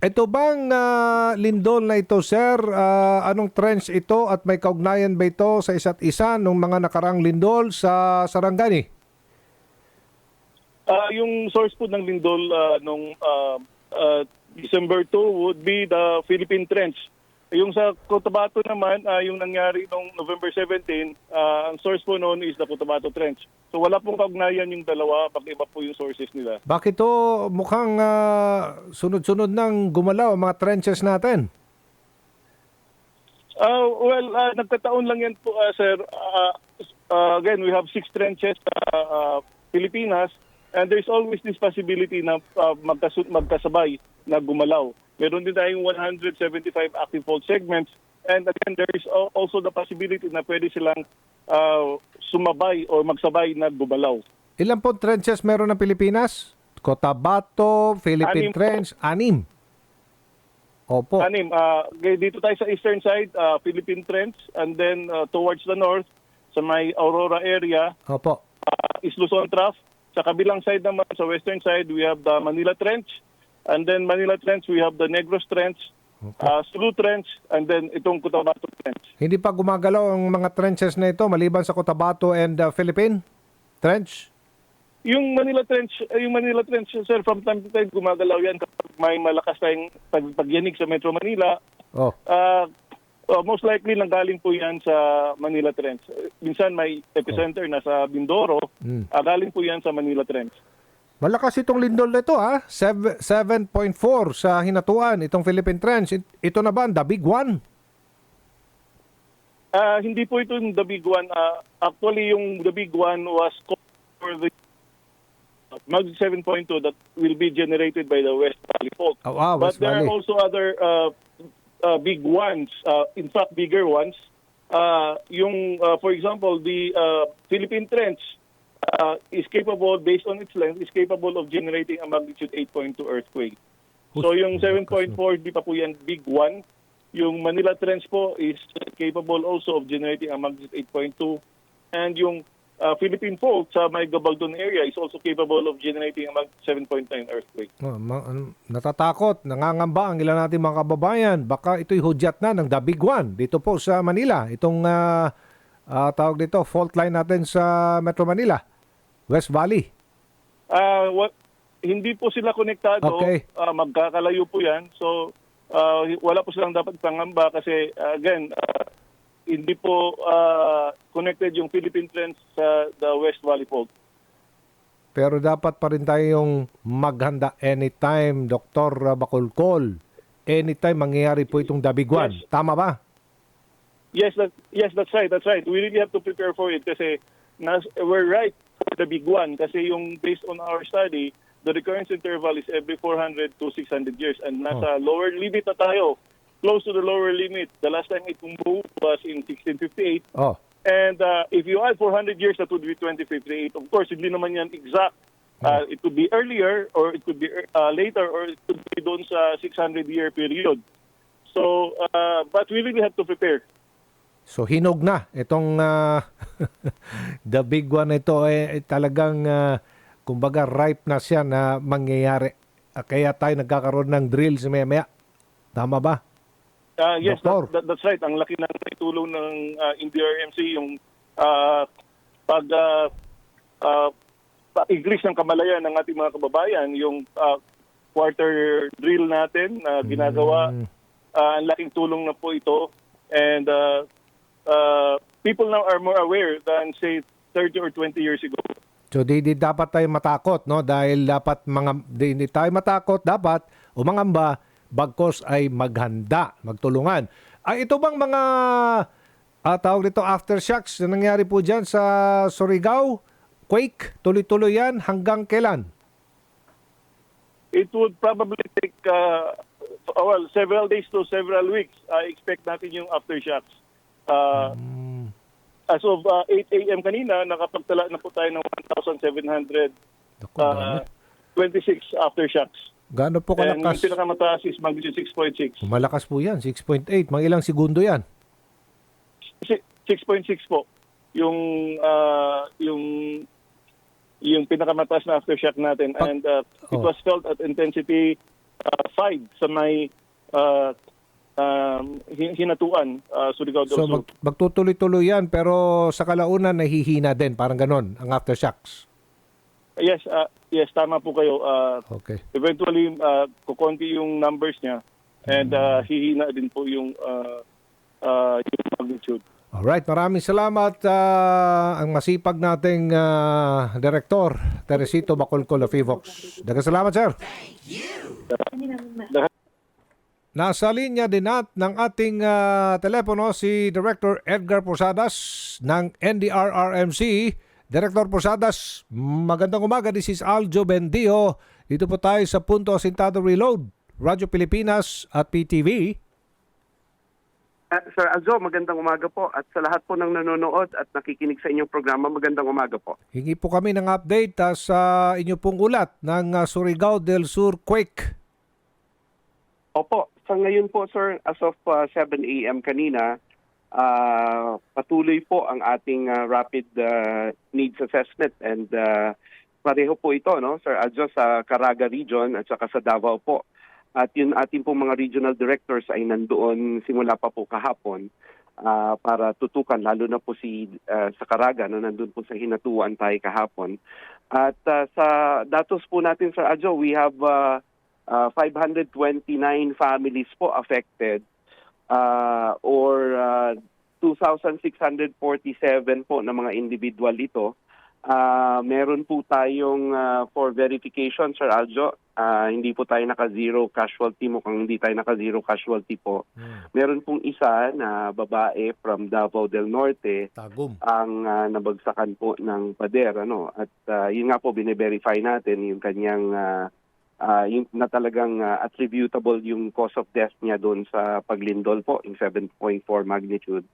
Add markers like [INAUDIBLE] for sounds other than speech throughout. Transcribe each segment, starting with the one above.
Ito bang ah, lindol na ito, sir? Ah, anong trench ito at may kaugnayan ba ito sa isa't isa ng mga nakarang lindol sa Sarangani? Ah, yung source po ng lindol ah, nung ah, ah, December 2 would be the Philippine Trench. Yung sa Cotabato naman, ah, yung nangyari nung November 17, ah, ang source po noon is the Cotabato Trench. So wala pong kaugnayan yung dalawa, pag-iba po yung sources nila. Bakit to mukhang ah, sunod-sunod nang gumalaw ang mga trenches natin? Uh, well, uh, nagkataon lang yan po, uh, sir. Uh, uh, again, we have six trenches sa uh, Pilipinas and there's always this possibility na uh, magkasabay na gumalaw. Meron din tayong 175 active fault segments and again, there is al- also the possibility na pwede silang uh, sumabay or magsabay na gumalaw. Ilan po trenches meron ng Pilipinas? Cotabato, Philippine Anim. Trench, anim. Opo. Anim, uh, dito tayo sa eastern side, uh, Philippine Trench and then uh, towards the north, sa may Aurora area, Opo. uh, is Luzon Trough. Sa kabilang side naman, sa western side, we have the Manila Trench. And then Manila Trench, we have the Negros Trench, uh, Sulu Trench, and then itong Cotabato Trench. Hindi pa gumagalaw ang mga trenches na ito maliban sa Cotabato and uh, Philippine Trench? Yung Manila Trench, eh, yung Manila Trench, sir, from time to time gumagalaw yan kapag may malakas tayong pag, pagyanig sa Metro Manila. Oh. Uh, uh, most likely nanggaling po yan sa Manila Trench. Minsan may epicenter na sa Mindoro, Mm. uh, galing po yan sa Manila Trench. Malakas itong lindol na ito ha. Sev- 7.4 sa hinatuan itong Philippine Trench. It- Ito na ba ang the big one? Ah, hindi po ito yung the big one. Ah, actually, yung the big one was for the Mag 7.2 that will be generated by the West Valley Fault. Oh, But West there Valley. are also other uh, uh, big ones, uh, in fact, bigger ones. Uh, yung, uh, for example, the uh, Philippine Trench uh, is capable, based on its length, is capable of generating a magnitude 8.2 earthquake. So yung 7.4, di pa po yan big one. Yung Manila Trench po is capable also of generating a magnitude 8.2. And yung uh, Philippine Fault sa may Gabaldon area is also capable of generating a magnitude 7.9 earthquake. Oh, ma- natatakot, nangangamba ang ilan natin mga kababayan. Baka ito'y hudyat na ng the big one dito po sa Manila. Itong ah, ah, tawag dito, fault line natin sa Metro Manila, West Valley. Ah, what hindi po sila konektado, Okay. Ah, magkakalayo po 'yan. So ah, wala po silang dapat pangamba kasi again, ah, hindi po ah, connected yung Philippine Trench sa the West Valley Fault. Pero dapat pa rin tayong maghanda anytime, Dr. Bakulkol. Anytime mangyayari po itong one. Yes. Tama ba? Yes, that, yes, that's right. That's right. We really have to prepare for it kasi nas, we're right the big one kasi yung based on our study, the recurrence interval is every 400 to 600 years and nasa lower limit na tayo. Close to the lower limit. The last time it moved was in 1658 Oh. And uh, if you add 400 years, that would be 2058. Of course, hindi naman yan exact. Uh, it could be earlier or it could be uh, later or it could be doon sa 600-year period. So, uh, but we really have to prepare. So hinog na itong ah, [LAUGHS] the big one ito eh, eh, talagang ah, kumbaga ripe na siya na mangyayari. Ah, kaya tayo nagkakaroon ng drills maya-maya. Tama ba? Uh, yes, that, that- that's right. Ang laki ng tulong ng uh, NDRMC, yung uh, pag uh, uh, pag-increase ng kamalayan ng ating mga kababayan, yung uh, quarter drill natin na ginagawa, Mm. uh, ang laking tulong na po ito. And uh, uh, people now are more aware than say 30 or 20 years ago. So di, di dapat tayo matakot no dahil dapat mga di, di tayo matakot dapat umangamba bagkos ay maghanda, magtulungan. Ay ito bang mga ah, tawag dito aftershocks na nangyari po diyan sa Surigao? Quake, tuloy-tuloy yan hanggang kailan? It would probably take uh, well several days to several weeks. I expect natin yung aftershocks. Uh, Mm, As of uh, 8 a.m. kanina, nakapagtala na po tayo ng 1,726 naku, gaano, aftershocks. gaano po And yung kalakas? pinakamataas is magnitude 6.6. Malakas po yan, 6.8. Mga ilang segundo yan. Si- 6.6 po. Yung uh, yung yung pinakamataas na aftershock natin and uh, it Oh. was felt at intensity uh, side sa may uh, um, hin- hinatuan uh, Surigao del So Sur. mag, magtutuloy-tuloy yan pero sa kalaunan nahihina din, parang ganon, ang aftershocks. Yes, uh, yes, tama po kayo. Uh, Okay. eventually, uh, kukonti yung numbers niya and uh, hihina din po yung, uh, uh, yung magnitude. Alright, maraming salamat ah, ang masipag nating ah, direktor, Teresito Bacolcol of Evox. Dagang salamat, sir. Nasa linya din at ng ating ah, telepono si Director Edgar Posadas ng NDRRMC. Director Posadas, magandang umaga. This is Aljo Bendio. Dito po tayo sa Punto Asintado Reload, Radyo Pilipinas at PTV. Ah, Sir Aljo, magandang umaga po. At sa lahat po ng nanonood at nakikinig sa inyong programa, magandang umaga po. Hingi po kami ng update ah, sa inyo pong ulat ng ah, Surigao del Sur quake. Opo, sa ngayon po sir, as of ah, 7 a.m. kanina, ah, patuloy po ang ating ah, rapid ah, needs assessment and ah, pareho po ito, no, Sir Aljo, sa Caraga region at saka sa Davao po. At yun ating pong mga regional directors ay nandoon simula pa po kahapon ah, para tutukan, lalo na po si ah, sa Caraga, no, nandun po sa Hinatuan tayo kahapon. At ah, sa datos po natin, Sir Aljo, we have ah, uh, 529 families po affected uh, or uh, 2,647 po na mga individual ito. Uh, meron po tayong uh, for verification, Sir Aljo, uh, hindi po tayo naka-zero casualty, mukhang hindi tayo naka-zero casualty po. Meron pong isa na babae from Davao del Norte Tagum. ang ah, nabagsakan po ng pader ano at ah, yun nga po bine-verify natin yung kanyang ah, ah, yung na talagang ah, attributable yung cause of death niya doon sa paglindol po yung 7.4 magnitude.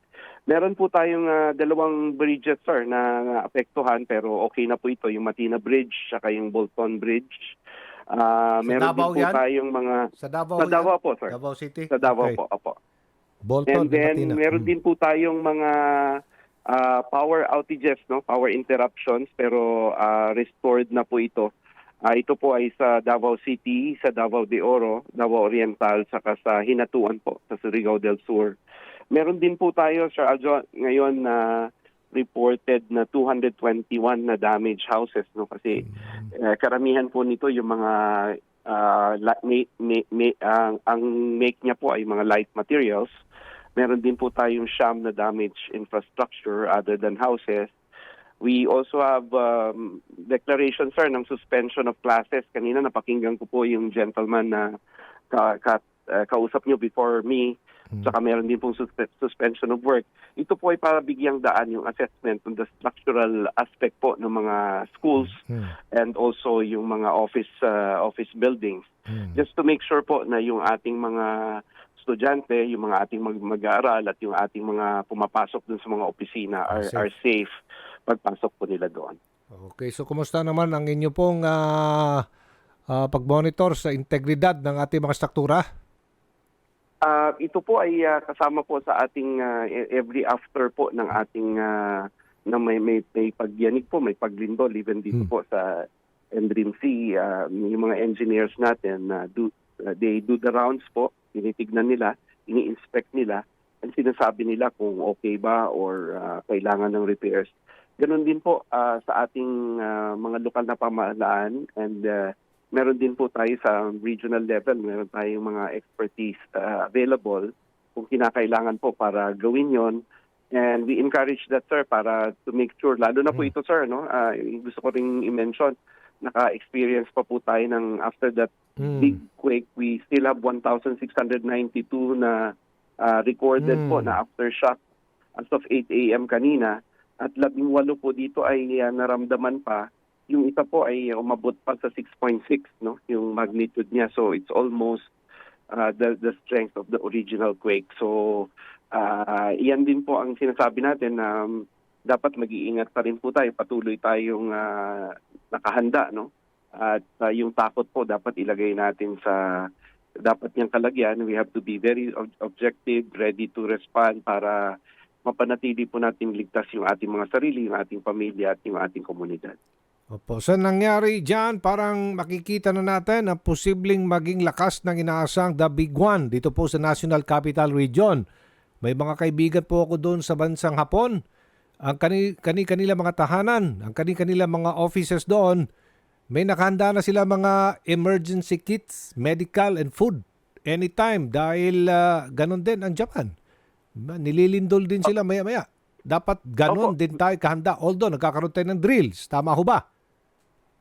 Meron po tayong ah, dalawang bridges sir na apektuhan pero okay na po ito yung Matina Bridge saka yung Bolton Bridge. Ah, Sa meron Davao din po yan? tayong mga Sa Davao. sa yan? Davao po sir. Davao City? Sa Davao Okay. po, opo. Bolton, And then Matina. meron Mm. din po tayong mga ah, power outages, no, power interruptions pero ah, restored na po ito. Ah, ito po ay sa Davao City, sa Davao de Oro, Davao Oriental, saka sa Hinatuan po, sa Surigao del Sur. Meron din po tayo, Sir Aljo, ngayon na reported na 221 na damaged houses no kasi eh, karamihan po nito yung mga la- may, may, may- ang, ang make niya po ay mga light materials. Meron din po tayong siyam na damaged infrastructure other than houses. We also have um, declaration, sir, ng suspension of classes. Kanina napakinggan ko po yung gentleman na ka, ka, uh, kausap nyo before me. Saka meron din pong suspe- suspension of work. Ito po ay para bigyang daan yung assessment on the structural aspect po ng mga schools Hmm. and also yung mga office uh, office buildings Hmm. just to make sure po na yung ating mga estudyante, yung mga ating mag- mag-aaral at yung ating mga pumapasok dun sa mga opisina are, Safe. are safe pagpasok po nila doon. Okay, so kumusta naman ang inyo pong ah, ah, pag-monitor sa integridad ng ating mga struktura? Ah, ito po ay ah, kasama po sa ating e- every after po ng ating ah, na may, may may pagyanig po, may paglindol even dito Hmm. po sa NDRIMC, ah, yung mga engineers natin na do ah, they do the rounds po, tinitignan nila, ini-inspect nila, at sinasabi nila kung okay ba or ah, kailangan ng repairs. Ganon din po ah, sa ating ah, mga lokal na pamahalaan and ah, meron din po tayo sa regional level, meron tayong mga expertise uh, available kung kinakailangan po para gawin yon And we encourage that, sir, para to make sure, lalo na po ito, sir, no? ah, gusto ko ring i-mention, naka-experience pa po tayo ng after that Hmm. big quake, we still have 1,692 na ah, recorded Mm. po na aftershock as of 8 a.m. kanina. At labing walo po dito ay ah, naramdaman pa. Yung isa po ay umabot pa sa 6.6, no? Yung magnitude niya. So it's almost ah, the, the strength of the original quake. So ah, iyan din po ang sinasabi natin na um, dapat mag-iingat pa rin po tayo. Patuloy tayong ah, nakahanda, no? At ah, yung takot po dapat ilagay natin sa dapat niyang kalagyan. We have to be very ob- objective, ready to respond para mapanatili po natin ligtas yung ating mga sarili, yung ating pamilya at yung ating komunidad. Opo. Sa nangyari dyan, parang makikita na natin ang posibleng maging lakas ng inaasang The Big One dito po sa National Capital Region. May mga kaibigan po ako doon sa bansang Hapon. Ang kani, kani kanila mga tahanan, ang kani kanila mga offices doon, may nakahanda na sila mga emergency kits, medical and food anytime dahil ah, ganon din ang Japan. Diba? Nililindol din sila maya-maya. Dapat ganon Opo. din tayo kahanda. Although nagkakaroon tayo ng drills. Tama ho ba?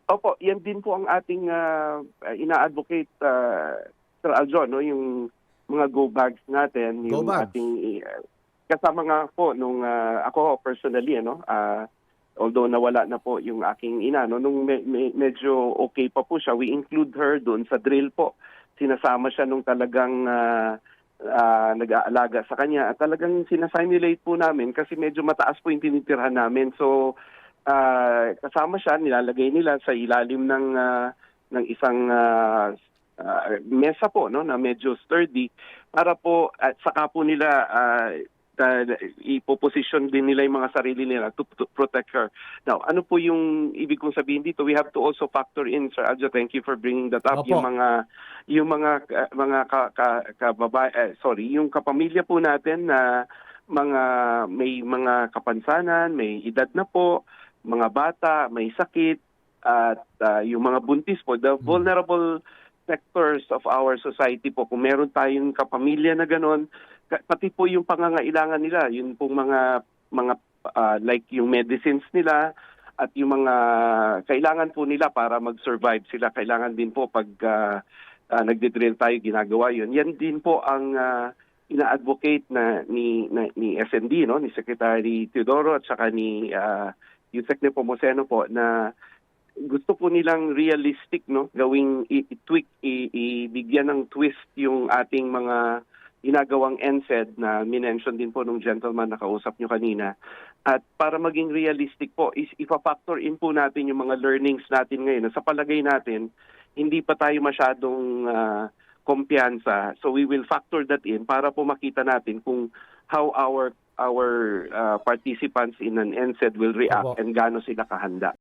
Opo, yan din po ang ating ah, ina-advocate uh, Sir Aljon, no, yung mga go bags natin, Go yung bags. ating uh, kasama nga po nung ah, ako personally ano, ah, although nawala na po yung aking ina no, nung me- me- medyo okay pa po siya, we include her doon sa drill po. Sinasama siya nung talagang ah, ah, nag-aalaga sa kanya at talagang sinasimulate po namin kasi medyo mataas po yung tinitirhan namin. So ah, kasama siya, nilalagay nila sa ilalim ng ah, ng isang ah, ah, mesa po no na medyo sturdy para po at saka po nila ah, uh, ipoposition din nila yung mga sarili nila to, to protect her. Now, ano po yung ibig kong sabihin dito? We have to also factor in, Sir Adjo, thank you for bringing that up, Opo. yung mga yung mga uh, mga ka, ka, kababa- eh, sorry, yung kapamilya po natin na mga may mga kapansanan, may edad na po, mga bata, may sakit at uh, yung mga buntis po, the vulnerable sectors of our society po, kung meron tayong kapamilya na ganon, pati po yung pangangailangan nila, yun pong mga mga uh, like yung medicines nila at yung mga kailangan po nila para mag-survive sila. Kailangan din po pag uh, uh, nagdi-drill tayo ginagawa yun. Yan din po ang uh, ina-advocate na ni na, ni SND no ni Secretary Teodoro at saka ni uh, Yusek Nepomuceno po na gusto po nilang realistic no gawing i-tweak i- ibigyan ng twist yung ating mga ginagawang NSED na minention din po nung gentleman na kausap nyo kanina. At para maging realistic po, is ipa-factor in po natin yung mga learnings natin ngayon. Sa palagay natin, hindi pa tayo masyadong ah, kumpiyansa. So we will factor that in para po makita natin kung how our our ah, participants in an NSED will react Opo. and gaano sila kahanda.